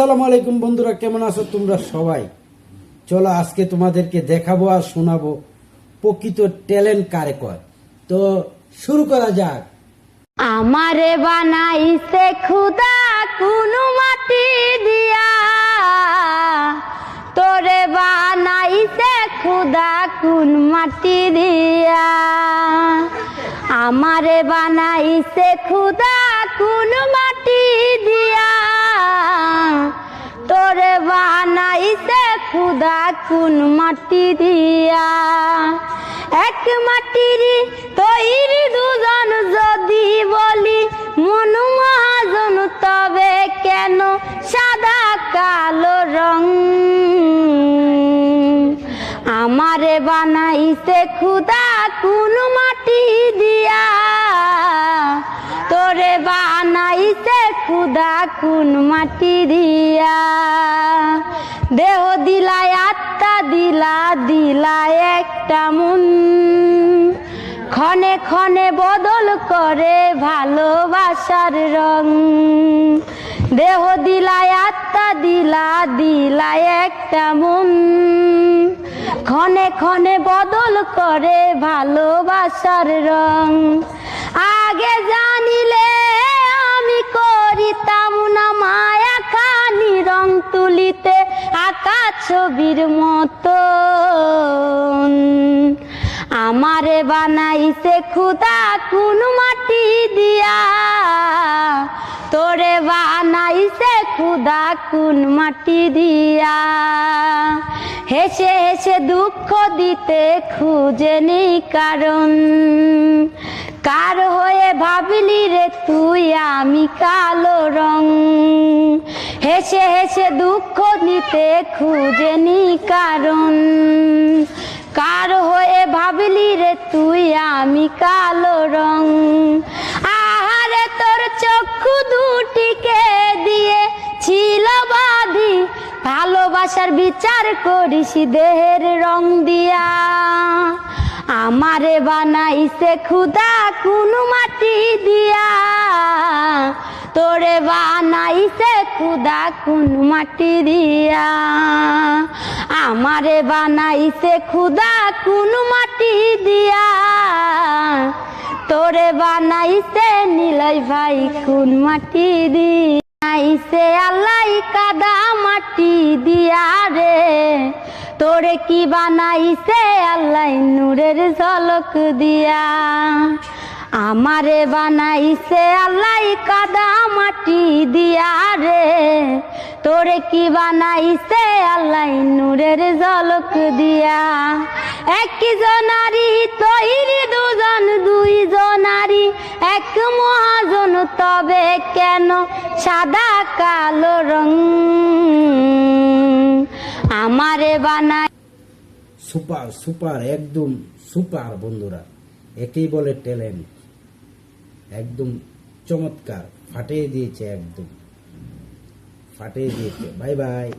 আসসালামু আলাইকুম বন্ধুরা, কেমন আছো তোমরা সবাই? চলো আজকে তোমাদেরকে দেখাবো আর শোনাবো প্রকৃত ট্যালেন্ট কারে কয়। তো শুরু করা যাক। আমারে বানাইছে খুদা কোন মাটি দিয়া। তোরে বানাইছে খুদা কোন মাটি দিয়া। আমারে বানাইছে খুদা কোন মাটি দিয়া। এক মাটির তৈরি দুজন যদি বলি, মন মহাজন, তবে কেন সাদা কালো রং? আমারে বানাইছে খুদা কোন মাটি দিয়া। তোরে বানাইছে খুদা কোন মাটি দিয়া। দেহ দিলা দিলা একটা মন। ক্ষণে ক্ষণে বদল করে ভালোবাসার রং। দেহ দিলা, আত্মা দিলা দিলা একটা মন। ক্ষণে ক্ষণে বদল করে ভালোবাসার রং। আগে জানিলে ছবির মতো আমারে বানাইছে খুদা কোন মাটি দিয়া। তোরে বানাইছে খুদা কোন মাটি দিয়া। হেসে হেসে দুঃখ দিতে খুঁজেনি কারণ। কার হয়ে ভাবলি রে তুই আমি কালো রং। হেসে হেসে দুঃখ নিতে খুঁজেনি কারণ। কার হয়ে ভাবলি রে তুই আমি কালো রং? আহারে তোর চক্ষু দুটিকে দিয়ে ছিল বাধি। ভালোবাসার বিচার করিস দেহের রং দিয়া। আমারে বানাইছে খুদা কোন মাটি দিয়া। তোরে বানাইছে খুদা কোন মাটি দিয়া। আমারে বানাইছে খুদা কোন মাটি দিয়া। তোরে বানাইছে নিলয় ভাই কোন মাটি দিয়া। বানাইছে আল্লাহ কাদা মাটি দিয়া রে। তোরে কি বানাইছে আল্লাহ নূরের ঝলক দিয়া। আমারে বানাইছে আল্লাহ কাদা মাটি দিয়া রে। তোরে কি বানাইছে আল্লাহ নূরের ঝলক দিয়া। এক জনারি তৈরি, দুজন, দুই জনারি। এক মহাজন, তবে কেন সাদা কালো রং? আমারে বানাই সুপার সুপার, একদম সুপার বন্ধুরা। একেই বলে ট্যালেন্ট। একদম চমৎকার ফাটিয়ে দিয়েছে একদম। ফাটিয়ে দিয়েছে। Bye bye.